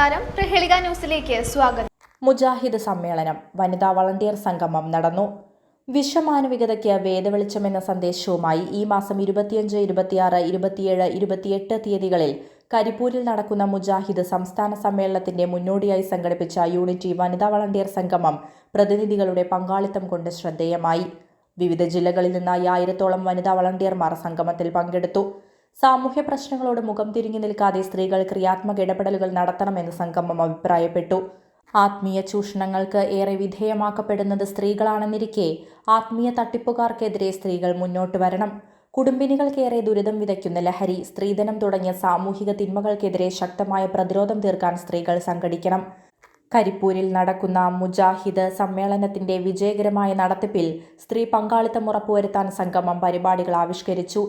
നമസ്കാരം. പ്രഹേളിക ന്യൂസിലേക്ക് സ്വാഗതം. മുജാഹിദ് സമ്മേളനം വനിതാ വളണ്ടിയർ സംഗമം നടന്നു. വിശ്വമാനവികതയ്ക്ക് വേദവെളിച്ചം എന്ന സന്ദേശവുമായി ഈ മാസം ഇരുപത്തിയഞ്ച് ഇരുപത്തിയാറ് ഇരുപത്തിയേഴ് ഇരുപത്തിയെട്ട് തീയതികളിൽ കരിപ്പൂരിൽ നടക്കുന്ന മുജാഹിദ് സംസ്ഥാന സമ്മേളനത്തിന്റെ മുന്നോടിയായി സംഘടിപ്പിച്ച യൂണിറ്റി വനിതാ വളണ്ടിയർ സംഗമം പ്രതിനിധികളുടെ പങ്കാളിത്തം കൊണ്ട് ശ്രദ്ധേയമായി. വിവിധ ജില്ലകളിൽ നിന്നായി ആയിരത്തോളം വനിതാ വളണ്ടിയർമാർ സംഗമത്തിൽ പങ്കെടുത്തു. സാമൂഹ്യ പ്രശ്നങ്ങളോട് മുഖം തിരിഞ്ഞു നിൽക്കാതെ സ്ത്രീകൾ ക്രിയാത്മക ഇടപെടലുകൾ നടത്തണമെന്ന് സംഗമം അഭിപ്രായപ്പെട്ടു. ആത്മീയ ചൂഷണങ്ങൾക്ക് ഏറെ വിധേയമാക്കപ്പെടുന്നത് സ്ത്രീകളാണെന്നിരിക്കെ ആത്മീയ തട്ടിപ്പുകാർക്കെതിരെ സ്ത്രീകൾ മുന്നോട്ട് വരണം. കുടുംബിനികൾക്കേറെ ദുരിതം വിതയ്ക്കുന്ന ലഹരി സ്ത്രീധനം തുടങ്ങിയ സാമൂഹിക തിന്മകൾക്കെതിരെ ശക്തമായ പ്രതിരോധം തീർക്കാൻ സ്ത്രീകൾ സംഘടിക്കണം. കരിപ്പൂരിൽ നടക്കുന്ന മുജാഹിദ് സമ്മേളനത്തിന്റെ വിജയകരമായ നടത്തിപ്പിൽ സ്ത്രീ പങ്കാളിത്തം ഉറപ്പുവരുത്താൻ സംഗമം പരിപാടികൾ ആവിഷ്കരിച്ചു.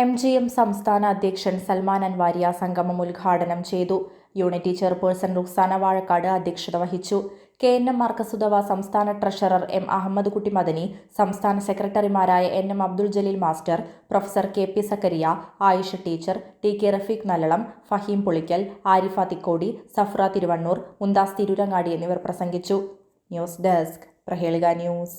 എം ജി എം സംസ്ഥാന അധ്യക്ഷൻ സൽമാൻ അൻവാരിയ സംഗമം ഉദ്ഘാടനം ചെയ്തു. യൂണിറ്റി ചെയർപേഴ്സൺ റുക്സാന വാഴക്കാട് അധ്യക്ഷത വഹിച്ചു. കെ എൻ എം മാർക്കസുദവ സംസ്ഥാന ട്രഷറർ എം അഹമ്മദ് കുട്ടി മദനി സംസ്ഥാന സെക്രട്ടറിമാരായ N M Abdul Jaleel master professor K P Zakariya Ayisha teacher T K Rafeeq Nallalam Faheem Pulikkal Arifa Thikkodi Safra Thiruvannur Mumtaz Tirurangadi എന്നിവർ പ്രസംഗിച്ചു. News desk Prahelika news.